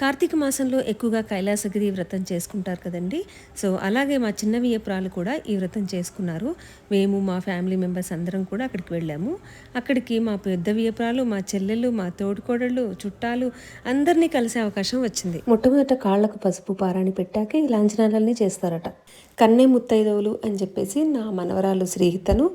కార్తీక మాసంలో ఎక్కువగా కైలాసగిరి వ్రతం చేసుకుంటారు కదండి. సో అలాగే మా చిన్న వియ్యపురాలు కూడా ఈ వ్రతం చేసుకున్నారు. మేము మా ఫ్యామిలీ మెంబర్స్ అందరం కూడా అక్కడికి వెళ్ళాము. అక్కడికి మా పెద్ద వియపురాలు మా చెల్లెళ్ళు మా తోడుకోడళ్ళు చుట్టాలు అందరినీ కలిసే అవకాశం వచ్చింది. మొట్టమొదట కాళ్ళకు పసుపు పారాణి పెట్టాక ఈ లాంఛనాలన్నీ చేస్తారట. కన్నే ముత్తైదవులు అని చెప్పేసి నా మనవరాలు శ్రీహితను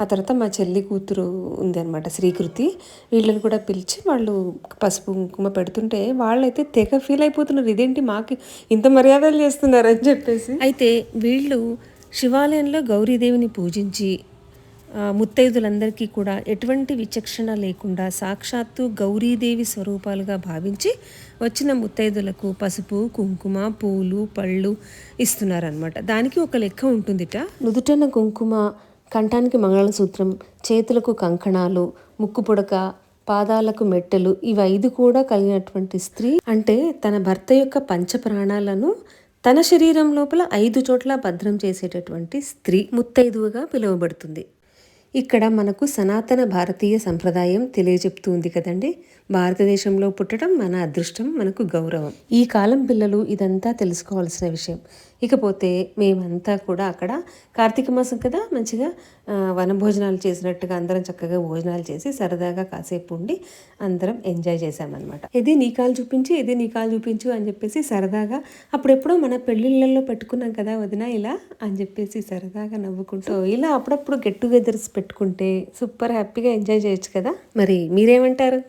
ఆ తర్వాత మా చెల్లి కూతురు ఉంది అనమాట శ్రీకృతి. వీళ్ళని కూడా పిలిచి వాళ్ళు పసుపు కుంకుమ పెడుతుంటే వాళ్ళైతే తెగ ఫీల్ అయిపోతున్నారు. ఇదేంటి మాకు ఇంత మర్యాదలు చేస్తున్నారు అని చెప్పేసి. అయితే వీళ్ళు శివాలయంలో గౌరీదేవిని పూజించి ముత్తైదులందరికీ కూడా ఎటువంటి విచక్షణ లేకుండా సాక్షాత్తు గౌరీదేవి స్వరూపాలుగా భావించి వచ్చిన ముత్తైదులకు పసుపు కుంకుమ పూలు పళ్ళు ఇస్తున్నారనమాట దానికి ఒక లెక్క ఉంటుందిట. నుదుటన కుంకుమ కంఠానికి మంగళసూత్రం చేతులకు కంకణాలు ముక్కు పుడక పాదాలకు మెట్టెలు ఇవి ఐదు కూడా కలిగినటువంటి స్త్రీ అంటే తన భర్త యొక్క పంచ ప్రాణాలను తన శరీరం లోపల ఐదు చోట్ల భద్రం చేసేటటువంటి స్త్రీ ముత్తైదువుగా పిలువబడుతుంది. ఇక్కడ మనకు సనాతన భారతీయ సంప్రదాయం తెలియజెప్తుంది కదండి. భారతదేశంలో పుట్టడం మన అదృష్టం మనకు గౌరవం. ఈ కాలం పిల్లలు ఇదంతా తెలుసుకోవాల్సిన విషయం. ఇకపోతే మేమంతా కూడా అక్కడ కార్తీక మాసం కదా మంచిగా వనభోజనాలు చేసినట్టుగా అందరం చక్కగా భోజనాలు చేసి సరదాగా కాసేపు ఉండి అందరం ఎంజాయ్ చేసామన్నమాట ఇది నీ కాలు చూపించి ఇది నీ కాలు చూపించు అని చెప్పేసి సరదాగా అప్పుడెప్పుడో మన పెళ్ళిళ్ళల్లో పెట్టుకున్నాం కదా వదిన ఇలా అని చెప్పేసి సరదాగా నవ్వుకుంటూ ఇలా అప్పుడప్పుడు గెట్ టుగెదర్స్ పెట్టుకుంటే సూపర్ హ్యాపీగా ఎంజాయ్ చేయొచ్చు కదా. మరి మీరేమంటారు?